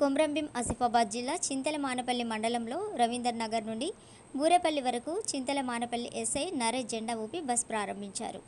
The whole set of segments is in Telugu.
కొమ్రంభీం ఆసిఫాబాద్ జిల్లా చింతల మానపల్లి మండలంలో రవీందర్ నగర్ నుండి బూరేపల్లి వరకు చింతల మానపల్లి ఎస్ఐ నరేష్ జెండా ఊపి బస్ ప్రారంభించారు.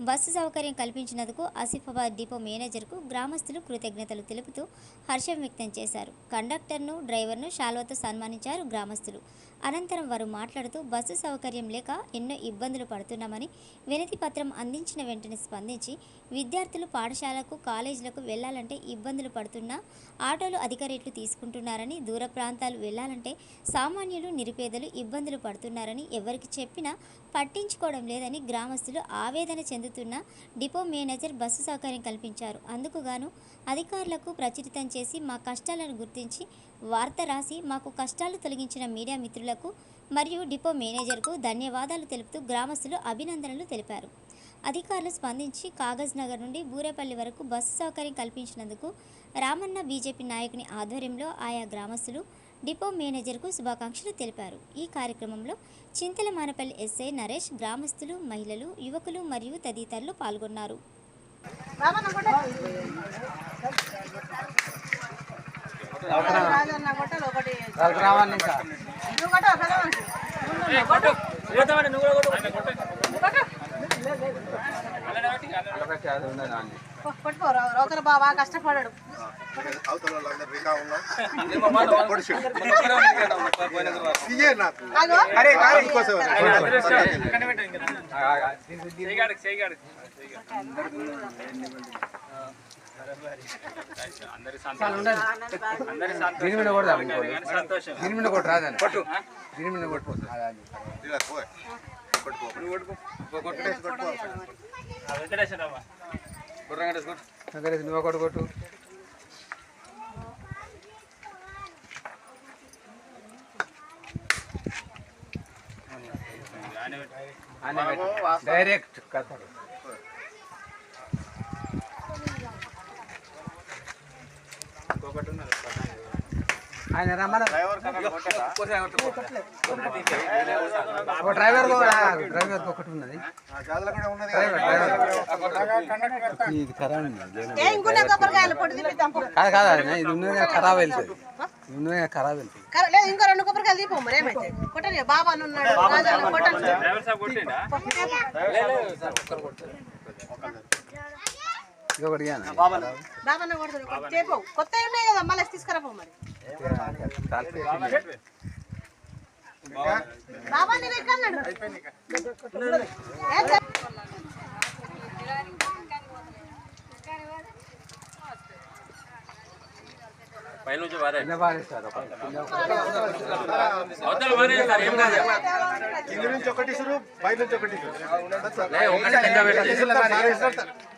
బస్సు సౌకర్యం కల్పించినందుకు ఆసిఫాబాద్ డిపో మేనేజర్కు గ్రామస్తులు కృతజ్ఞతలు తెలుపుతూ హర్షం వ్యక్తం చేశారు. కండక్టర్ను డ్రైవర్ను శాల్వతో సన్మానించారు గ్రామస్తులు. అనంతరం వారు మాట్లాడుతూ బస్సు సౌకర్యం లేక ఎన్నో ఇబ్బందులు పడుతున్నామని వినతి పత్రం అందించిన వెంటనే స్పందించి విద్యార్థులు పాఠశాలకు కాలేజీలకు వెళ్ళాలంటే ఇబ్బందులు పడుతున్నా ఆటోలు అధిక రేట్లు తీసుకుంటున్నారని దూర ప్రాంతాలు వెళ్ళాలంటే సామాన్యులు నిరుపేదలు ఇబ్బందులు పడుతున్నారని ఎవరికి చెప్పినా పట్టించుకోవడం లేదని గ్రామస్తులు ఆవేదన చెందుతున్న డిపో మేనేజర్ బస్సు సౌకర్యం కల్పించారు. అందుకుగాను అధికారులకు ప్రచురితం చేసి మా కష్టాలను గుర్తించి వార్త రాసి మాకు కష్టాలు తొలగించిన మీడియా మిత్రులకు మరియు డిపో మేనేజర్కు ధన్యవాదాలు తెలుపుతూ గ్రామస్తులు అభినందనలు తెలిపారు. అధికారులు స్పందించి కాగజ్ నగర్ నుండి బూరేపల్లి వరకు బస్సు సౌకర్యం కల్పించినందుకు రామన్న బీజేపీ నాయకుని ఆధ్వర్యంలో ఆయా గ్రామస్తులు డిపో మేనేజర్కు శుభాకాంక్షలు తెలిపారు. ఈ కార్యక్రమంలో చింతల మానపల్లి ఎస్ఐ నరేష్ గ్రామస్తులు మహిళలు యువకులు మరియు తదితరులు పాల్గొన్నారు. రోకరు బాబా కష్టపడాడు నాకు. దీని- మీద? దీని కొట్టు రాదని కొట్టు దీని మీద. వెంకటేష్ నువ్వు కొట్టు కొట్టు. పెట్టు. డైరెక్ట్ కథ. ఆయన రమ్మని. డ్రైవర్ డ్రైవర్ ఒకటి ఉన్నది. ఆ జాతర కూడా ఉన్నది డ్రైవర్ కదా. కాదు కాదు ఆయన ఇది ఉన్నది ఖరాబ్ వెళ్తుంది ఉన్నది ఖరాబ్ వెళ్తుంది ఇంకో రెండు కొబ్బరికాయలు తీపో మరి ఏమైతే? కొట్టని బాబా అని ఉన్నాడు రాజన్న కొట్టను ఇది ఒకటి ఇయ్యనా? బాబన్న కొడతాడు. చేపో. కొత్త ఉన్నాయి కదా మళ్ళీ తీసుకురా పో మరి. బాబా నేను ఎక్కడ అన్నాడు. ఏ చెప్- కింద పారేస్తారు ఒకటి. కింద నుంచి ఒకటి సురు బయట నుంచి ఒకటి సురు. పెద్దమ్మ